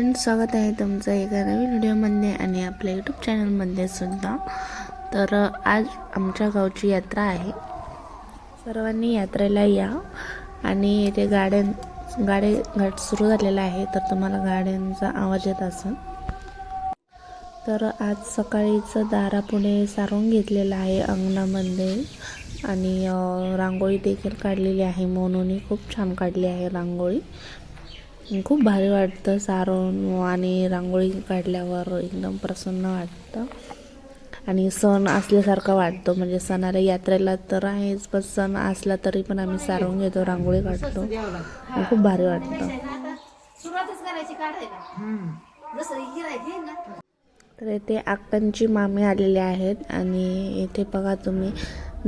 Friends स्वागत आहे तुमचं एका नवीन व्हिडिओमध्ये आणि आपल्या यूट्यूब चॅनलमध्ये सुद्धा. तर आज आमच्या गावची यात्रा आहे. सर्वांनी यात्रेला या आणि इथे गाड्यां गाडे घाट सुरू झालेला आहे तर तुम्हाला गाड्यांचा आवाज येत असेल. तर आज सकाळीच दारापुढे सारून घेतलेलं आहे अंगणामध्ये आणि रांगोळी देखील काढलेली आहे. मोनोनी खूप छान काढली आहे रांगोळी. खूप भारी वाटतं सारवून आणि रांगोळी काढल्यावर एकदम प्रसन्न वाटतं. आणि सण असल्यासारखं वाटतं. म्हणजे सणाला यात्रेला तर आहेच पण सण असला तरी पण आम्ही सारवून घेतो रांगोळी काढतो. खूप भारी वाटतं. तर इथे आक्कांची मामी आलेले आहेत आणि इथे बघा तुम्ही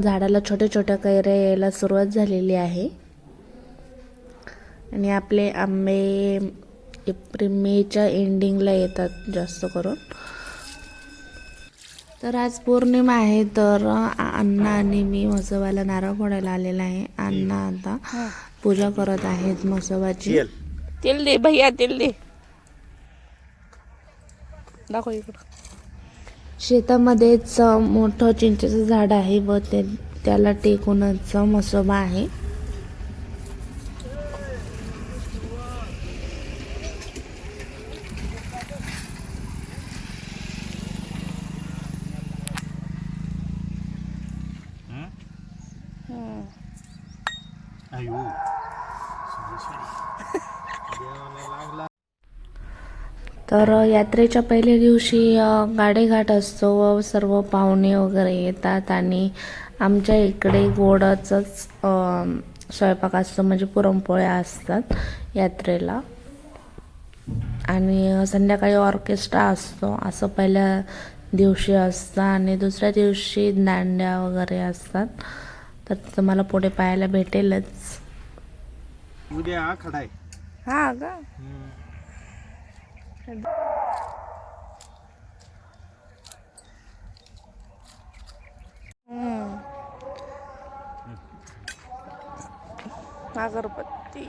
झाडाला छोट्या छोट्या कैऱ्या यायला सुरुवात झालेली आहे. आणि आपले आंबे एप्रिल मेच्या एंडिंगला येतात जास्त करून. तर आज पौर्णिमा आहे तर अण्णा आणि मी मसोबाला नारळ फोडायला आलेला आहे. अण्णा आता पूजा करत आहेत मसोबाची तेल. दे भैया तेल दे. दाखव इकडं. शेतामध्येच मोठं चिंचेचं झाड आहे व ते त्याला टेकूनच मसोबा आहे. तर यात्रेच्या पहिल्या दिवशी गाडेघाट असतो व सर्व पाहुणे वगैरे येतात आणि आमच्या इकडे गोडाचंच अ, स्वयंपाक असतो म्हणजे पुरणपोळ्या असतात यात्रेला. आणि संध्याकाळी ऑर्केस्ट्रा असतो असं पहिल्या दिवशी असतं आणि दुसऱ्या दिवशी दांड्या वगैरे असतात. तर तुम्हाला पुढे पाहायला भेटेलच. उद्या हा का? अगरबत्ती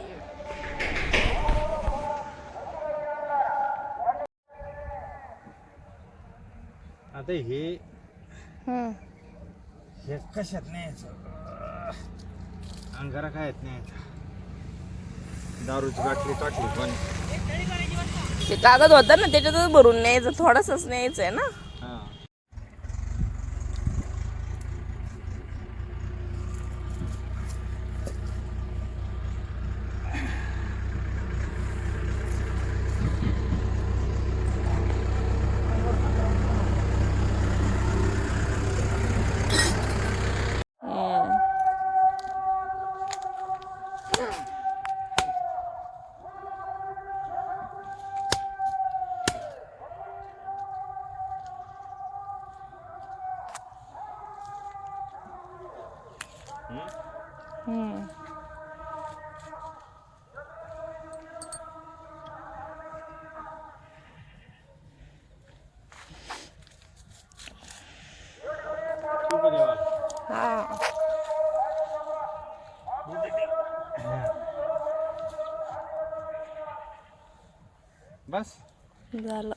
आता हे. हे कशात न्यायचं? अंगारा काय येत न्यायचं? दारूची बाटली टाकली पण. ते कागद होता ना त्याच्यातच भरून न्यायचं थोडंसंच न्यायचं आहे ना Yeah. हा. बस. झालं.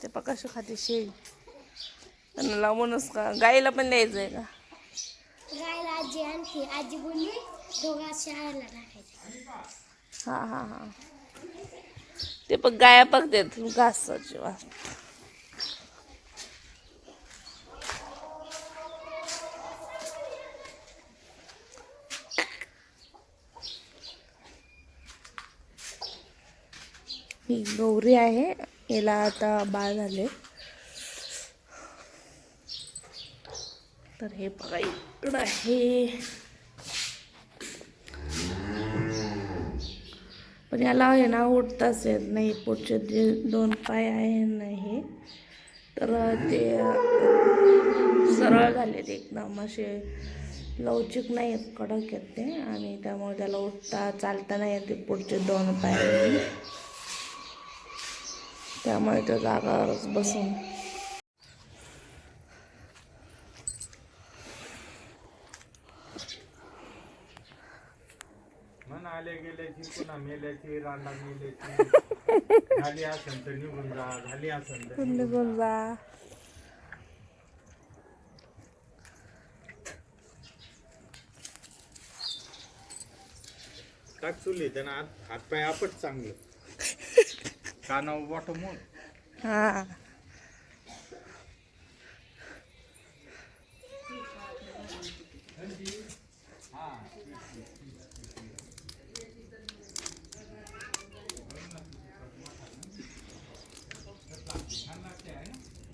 ते पा कशी खाते शेळी. त्यांना लावूनच का? गाईला पण द्यायचं आहे का? गायला आजी आणखी आजी बोलली दोघा शाळेला टाकायचं. हा हा हा. ते पण गाया बघतात घासाची वास. ही गौरी आहे. याला आता बाळ झाले तर हे बघा इकडं आहे. पण याला आहे ना उठताच येत नाही. पुढचे जे दोन पाय आहे नाही. हे तर ते सरळ झालेत एकदम. असे लवचिक नाही आहेत कडक आहेत ते. आणि त्यामुळे त्याला उठता चालता नाही येते पुढचे दोन पाय. त्यामुळे तो जागावरच बसून. आले गेल्याची पुन्हा मेल्याची रांडा मेल्याची झाली असेल तर निघून जा झाली असेल तर निघून जा. टाक चुली त्यांना हात हातपाय आपट चांगलं. कानावर वाट मोड हा.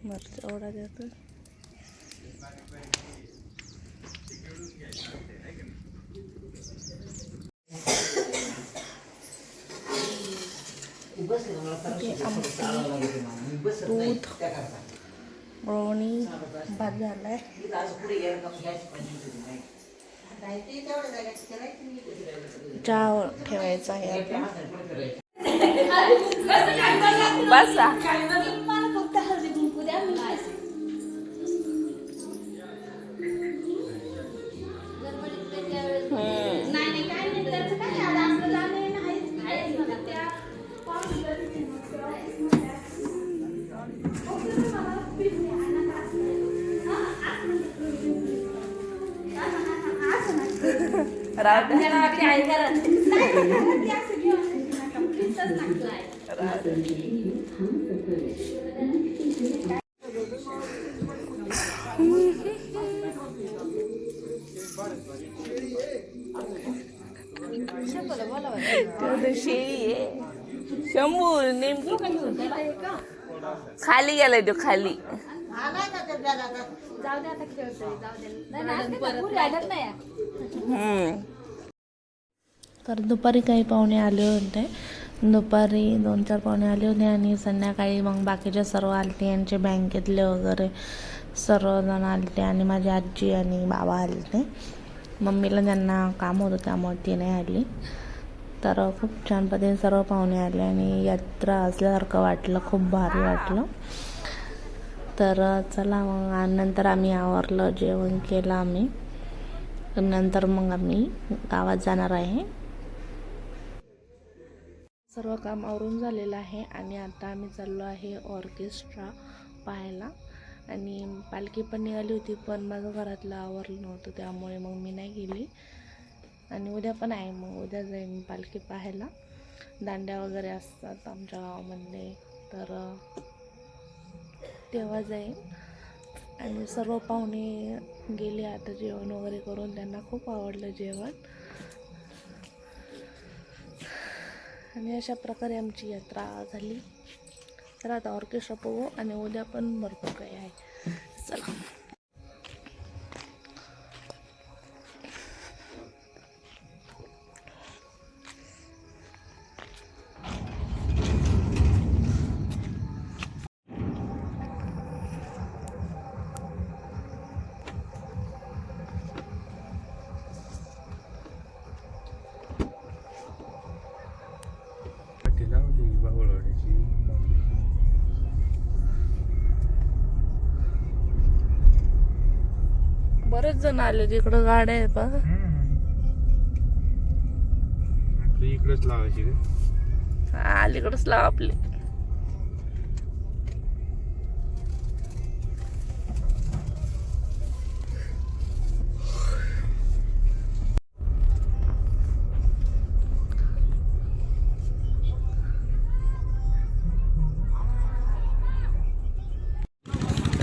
मरचा एवढा देतो. दूध ब्राउनी भात झालाय चहा ठेवायचा आहे आता बसा. तेवढं शेळी आहे शंभू नेमकी खाली गेलाय तो खाली जाऊ दे आता खेळतोय जाऊ दे. तर दुपारी काही पाहुणे आले होते. दुपारी दोन चार पाहुणे आले होते आणि संध्याकाळी मग बाकीचे सर्व आलते. यांचे बँकेतले वगैरे सर्वजण आलते आणि माझी आजी आणि बाबा आलते. मम्मीला त्यांना काम होतं त्यामुळे ती नाही आली. तर खूप छान पद्धतीने सर्व पाहुणे आले आणि यात्रा असल्यासारखं वाटलं खूप भारी वाटलं. तर चला मग नंतर आम्ही आवरलं जेवण केलं आम्ही. नंतर मग आम्ही गावात जाणार आहे. सर्व काम आवरून झालेलं आहे. आणि आता आम्ही चाललो आहे ऑर्केस्ट्रा पाहायला. आणि पालखी पण निघाली होती पण माझं घरातलं आवरलं नव्हतं त्यामुळे मग मी नाही गेली. आणि उद्या पण आहे मग उद्या जाईन पालखी पाहायला. दांड्या वगैरे असतात आमच्या गावामध्ये तर तेव्हा जाईन. आणि सर्व पाहुणे गेले आता जेवण वगैरे करून. त्यांना खूप आवडलं जेवण. आणि अशा प्रकारे आमची यात्रा झाली. तर आता ऑर्केस्ट्रा पाहू आणि उद्या पण भरपूर काही आहे. चला. बरेच जण आले तिकडं गाड्या आहे आपली इकडेच लावायची का? अलीकडंच लाव आपली.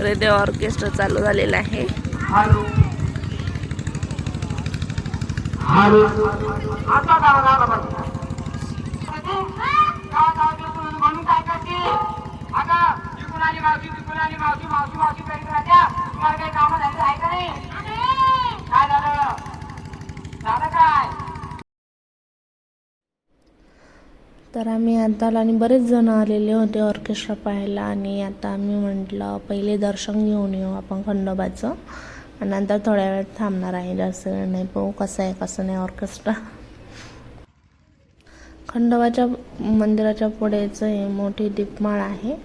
रेडिओ ऑर्केस्ट्रा चालू झालेला आहे. म्हणून करते अगं विकून आली मावशी आली मावशी मावशी मावशी नाही काय झालं झालं काय तर आम्ही आता आलो आणि बरेच जण आलेले होते ऑर्केस्ट्रा पाहायला आणि आता आम्ही म्हटलं पहिले दर्शन घेऊन येऊ आपण खंडोबाचं. आणि नंतर थोड्या वेळ थांबणार आहे. जास्त नाही. पाहू कसं आहे कसं नाही ऑर्केस्ट्रा खंडोबाच्या मंदिराच्या पुढेच हे मोठी दीपमाळ आहे.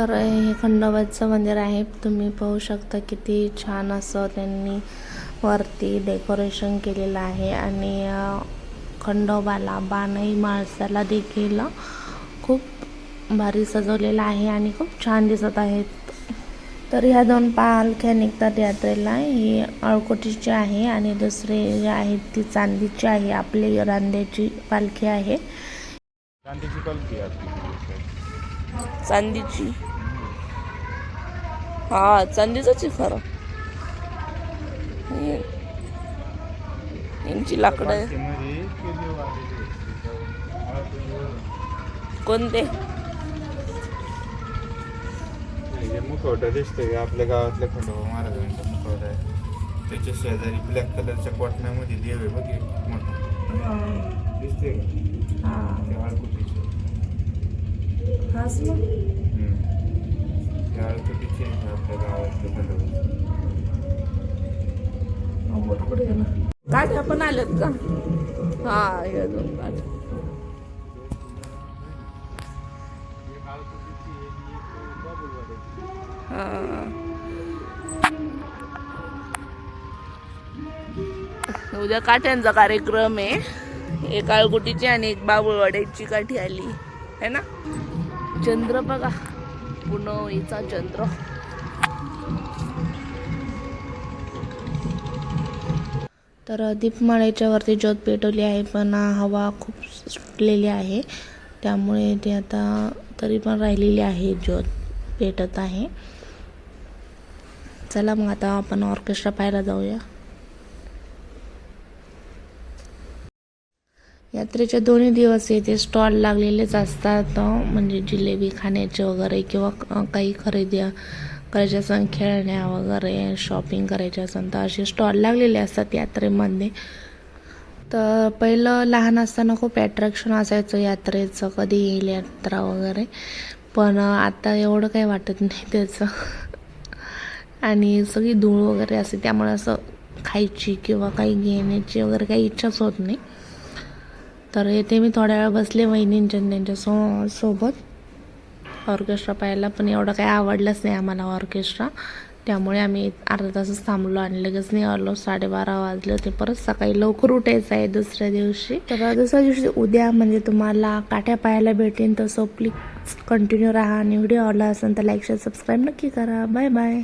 तर हे खंडोबाचं मंदिर आहे. तुम्ही पाहू शकता किती छान असं त्यांनी वरती डेकोरेशन केलेलं आहे. आणि खंडोबाला बाणई माणसाला देखील खूप भारी सजवलेलं आहे आणि खूप छान दिसत आहेत. तर ह्या दोन पालख्या निघतात यात्रेला. ही अळकोटीची आहे आणि दुसरे जे आहेत ती चांदीची आहे. आपली रांद्याची पालखी आहे. गांधीची पालखी आहे चांदीची. हा चांदीच आहे खरं. हे- यांची लाकडं. कोणते? हे मुखवटा दिसतोय आपल्या गावातल्या खंडोबा महाराजांचा मुखवटा आहे. त्याच्या शेजारी ब्लॅक कलरच्या कॉटनामध्ये देव आहे बघ एक मोठा. दिसते का? काठ्या पण आल्यात का? हा हे दोन हा. उद्या काठ्यांचा कार्यक्रम आहे. एक आळगुटीची आणि एक बाबुळवाड्याची काठी आली. है ना? चंद्र बघा. पुनवईचा चंद्र तर दीपमाळेच्या वरती ज्योत पेटवली आहे पण हवा खूप सुटलेली आहे. त्यामुळे ते आता तरी पण राहिलेली आहे ज्योत पेटत आहे. चला मग आता आपण ऑर्केस्ट्रा पाहायला जाऊया. यात्रेचे दोन्ही दिवस येथे स्टॉल लागलेलेच असतात म्हणजे जिलेबी खाण्याचे वगैरे किंवा काही खरेदी करायच्या असेल खेळण्या वगैरे शॉपिंग करायच्या असेल तर असे स्टॉल लागलेले असतात यात्रेमध्ये. तर पहिलं लहान असताना खूप ॲट्रॅक्शन असायचं यात्रेचं कधी येईल यात्रा वगैरे. पण आता एवढं काही वाटत नाही त्याचं. आणि सगळी धूळ वगैरे असते त्यामुळे असं खायची किंवा काही घेण्याची वगैरे काही इच्छाच होत नाही. तर येथे मी थोड्या वेळ बसले वहिनींच्या त्यांच्या सो सोबत. ऑर्केस्ट्रा पाहायला पण एवढं काही आवडलंच नाही आम्हाला ऑर्केस्ट्रा. त्यामुळे आम्ही अर्धा तासच थांबलो आणि लगेच निघालो. साडेबारा वाजले होते. परत सकाळी लवकर उठायचं आहे दुसऱ्या दिवशी. तर दुसऱ्या दिवशी उद्या म्हणजे तुम्हाला काठ्या पाहायला भेटेन. तसं प्लीज कंटिन्यू राहा आणि व्हिडिओ आवडला असेल तर लाईक शेअर सबस्क्राईब नक्की करा. Bye bye